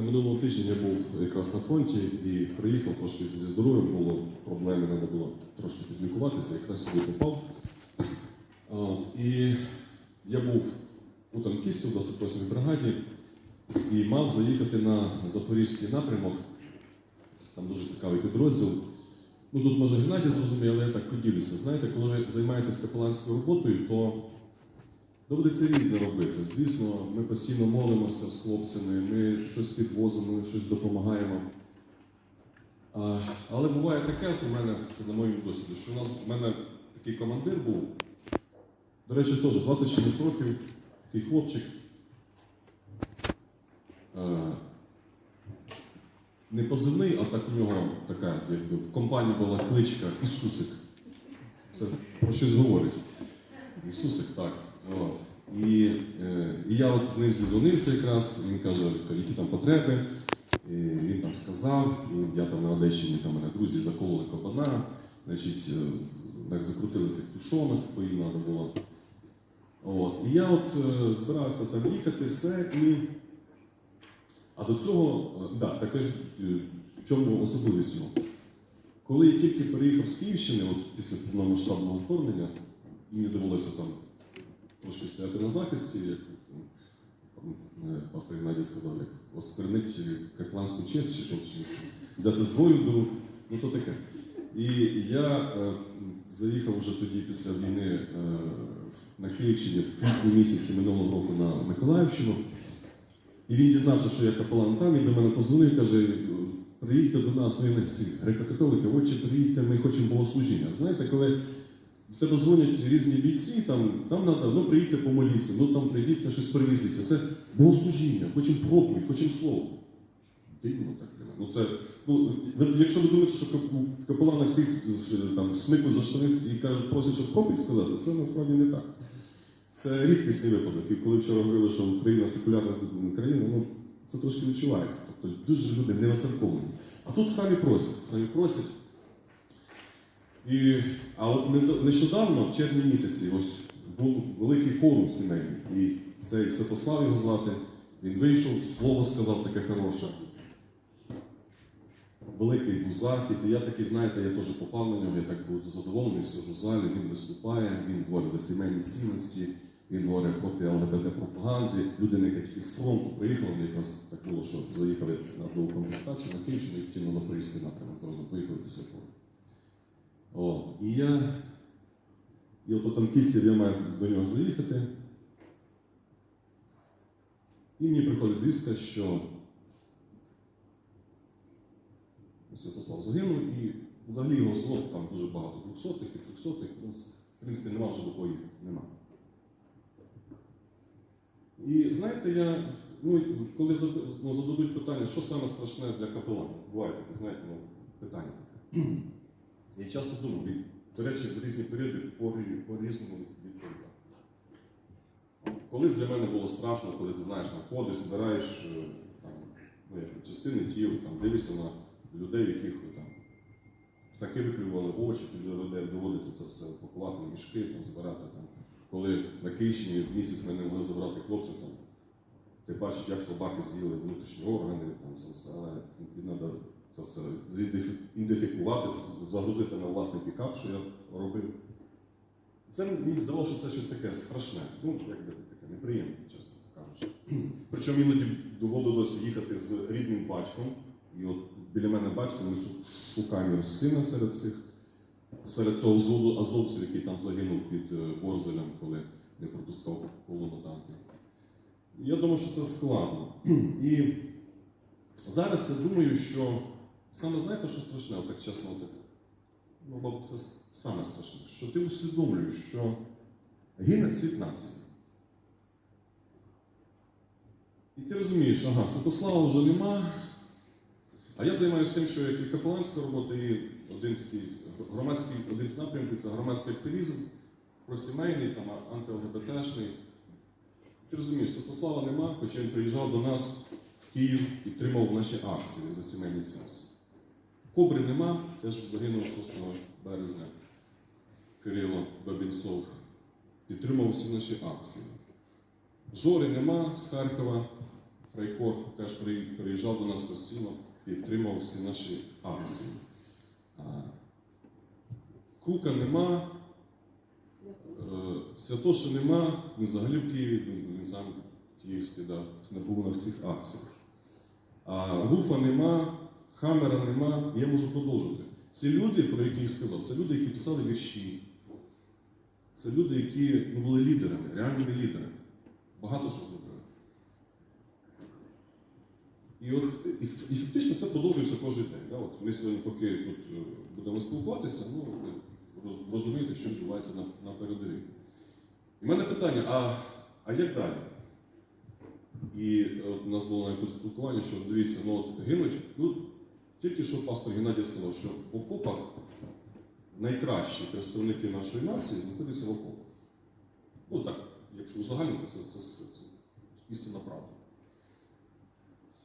На минулому тижні я був якраз на фронті і приїхав трошки зі здоров'ям було проблеми, треба було трошки підлікуватися, якраз сюди попав. І я був у танкісті у 28-й бригаді і мав заїхати на Запорізький напрямок. Там дуже цікавий підрозділ. Ну тут може Геннадій зрозуміє, але я так поділюся. Знаєте, коли ви займаєтесь капеланською роботою, то доводиться різне робити. Звісно, ми постійно молимося з хлопцями, ми щось підвозимо, ми щось допомагаємо. А, але буває таке, от у мене, це на моєму досвіді, що у нас в мене такий командир був. До речі, теж 26 років, такий хлопчик. Е, не позивний, а так у нього така, якби в компанії була кличка Ісусик. Це про щось говорить. Ісусик, так. От. І, е, і я от з ним зізвонився якраз, він каже, які там потреби. І він там сказав, і я там на Одещині, там мене друзі закололи кабана, значить, е, так закрутили цих тушонок, бо їм треба було. От. І я от е, збирався там їхати, все, і. А до цього, е, да, так ось е, в чому особливість його. Коли я тільки переїхав з Київщини, от після повномасштабного вторгнення, мені довелося там трошки стояти на захисті, як там, е, пастор Геннадій сказав, як осквернить капланську честь, чи чи взяти зброю до ну то таке. І я е, заїхав вже тоді після війни е, на Київщині в квітні місяці минулого року на Миколаївщину. І він дізнався, що я капелан там, і до мене позвонив, каже, приїдьте до нас, ви всі греко-католики, отче, приїдьте, ми хочемо богослужіння. Знаєте, коли до тебе дзвонять різні бійці, там, там треба, ну приїдьте помоліться, ну там прийдіть, щось привезіть. Це богослужіння, хочемо проповідь, хочемо слово. Дивно так. Ну, це, ну, якщо ви думаєте, що кап- капелана всіх там, смикнуть за штани і кажуть, просять, щоб проповідь сказати, це насправді не так. Це рідкісний випадок. І коли вчора говорили, що Україна секулярна країна, ну це трошки відчувається. Тобто дуже люди не. А тут самі просять, самі просять. І, а от нещодавно, в червні місяці, ось був великий форум сімейний. І цей Святослав його звати, він вийшов, слово сказав таке хороше. Великий був захід, і я такий, знаєте, я теж попав на нього, я так був задоволений, сижу в залі, він виступає, він говорить за сімейні цінності, він говорить проти ЛГБТ-пропаганди. Людина, яка тільки з фронту приїхала, вони якраз так було, що заїхали на другу комплектацію на Київщину і хотіли на Запорізький напрямок, разом поїхали після фронту. От. І я, і от у танкістів я маю до нього заїхати. І мені приходить звістка, що Святослав загинув, і взагалі його злот там дуже багато двохсотих і трьохсотих. Ну, в принципі, нема вже до кого їхати. Нема. І знаєте, я, ну, коли ну, зададуть питання, що саме страшне для капеланів, буває таке, знаєте, ну, питання таке. Я часто думав, і, до речі, в різні періоди по- по-різному відповідав. Колись для мене було страшно, коли ти знаєш, там ходиш, збираєш е, там, ну, як, частини тіл, там, дивишся на людей, яких е, там птахи виклювали очі, доведе- доводиться це все пакувати мішки, там, збирати. Там. Коли на Київщині місяць мене могли забрати хлопців, там, ти бачиш, як собаки з'їли внутрішні органи, там, все, але треба це все ідентифікувати, загрузити на власний пікап, що я робив. Це мені здавалося, що це щось таке страшне, ну, якби таке неприємне, чесно кажучи. Причому іноді доводилося їхати з рідним батьком, і от біля мене батько, ми шу- шукаємо сина серед цих, серед цього взводу азовців, який там загинув під е, Борзелем, коли не пропускав колону танків. Я думаю, що це складно. І зараз я думаю, що саме знаєте, що страшне, так чесно, от, ну, мабуть, це саме страшне, що ти усвідомлюєш, що гине світ нації. І ти розумієш, ага, Святослава вже нема. А я займаюся тим, що як і капеланська робота, і один такий громадський, один з напрямків це громадський активізм, просімейний, там, анти-ЛГБТшний. Ти розумієш, Святослава нема, хоча він приїжджав до нас в Київ, підтримав наші акції за сімейний сенс. Кобри нема, теж загинув 6 березня. Кирило Бабінцов підтримав всі наші акції. Жори нема з Харкова, Крайкор теж приїжджав до нас постійно, підтримав всі наші акції. А, Крука нема, е, Святоша нема, він взагалі в Києві, він, сам київський, да, не був на всіх акціях. А Руфа нема, Хамера нема, я можу продовжити. Ці люди, про яких я сказав, це люди, які писали вірші. Це люди, які ну, були лідерами, реальними лідерами. Багато що зробили. І от і, і фактично це продовжується кожен день. Да? От ми сьогодні, поки тут е, будемо спілкуватися, ну, розумієте, що відбувається на, на передовій. І в мене питання: а, а як далі? І от у нас було навіть тут спілкування, що дивіться, ну от гинуть. Ну, тільки що пастор Геннадій сказав, що в окопах найкращі представники нашої нації знаходяться в окопах. Ну так, якщо узагальнити, це, це, це, це істинна правда.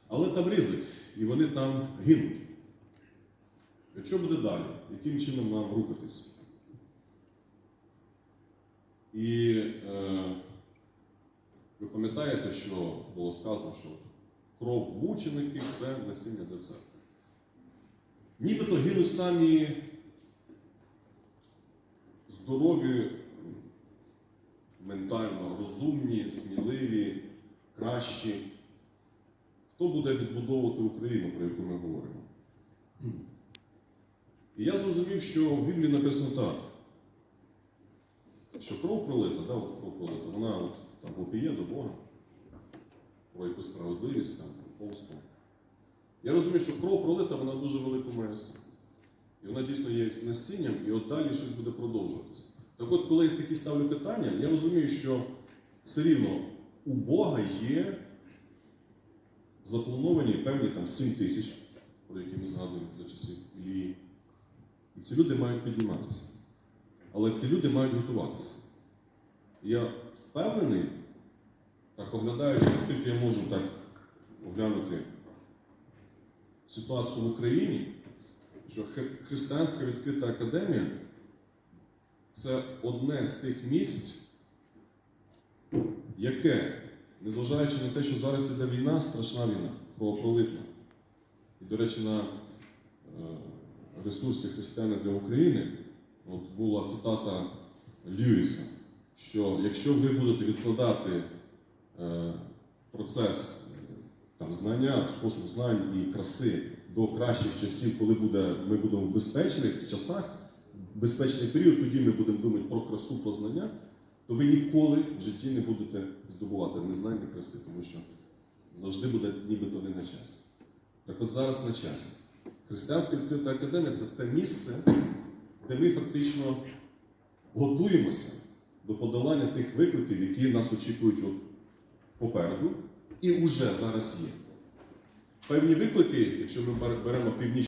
Але там ризик, і вони там гинуть. Що буде далі? Яким чином нам рухатись? І е, ви пам'ятаєте, що було сказано, що кров мучеників це насіння для церкви. Нібито гинуть самі здорові, ментально розумні, сміливі, кращі. Хто буде відбудовувати Україну, про яку ми говоримо? І я зрозумів, що в Біблії написано так, що кров пролита, да, от кров пролита, вона от, там вопіє до Бога, про якусь справедливість, там, про. Я розумію, що кров пролита, вона дуже велику має. І вона дійсно є насінням, і от далі щось буде продовжуватися. Так от, коли я такі ставлю питання, я розумію, що все рівно у Бога є заплановані певні там 7 тисяч, про які ми згадуємо за часів Ілії. І ці люди мають підніматися. Але ці люди мають готуватися. Я впевнений, так оглядаючи, наскільки я можу так оглянути ситуацію в Україні, що Хри- Християнська відкрита академія це одне з тих місць, яке, незважаючи на те, що зараз іде війна, страшна війна, кровопролитна. І, до речі, на е, ресурсі Християни для України от була цитата Льюіса, що якщо ви будете відкладати е, процес там, знання, пошук знань і краси до кращих часів, коли буде, ми будемо в безпечних часах, безпечний період, тоді ми будемо думати про красу, про знання, то ви ніколи в житті не будете здобувати ні знань, ні краси, тому що завжди буде нібито не на часі. Так от зараз на часі. Християнська відкрита академія це те місце, де ми фактично готуємося до подолання тих викликів, які нас очікують попереду, і вже зараз є. Певні виклики, якщо ми беремо північні.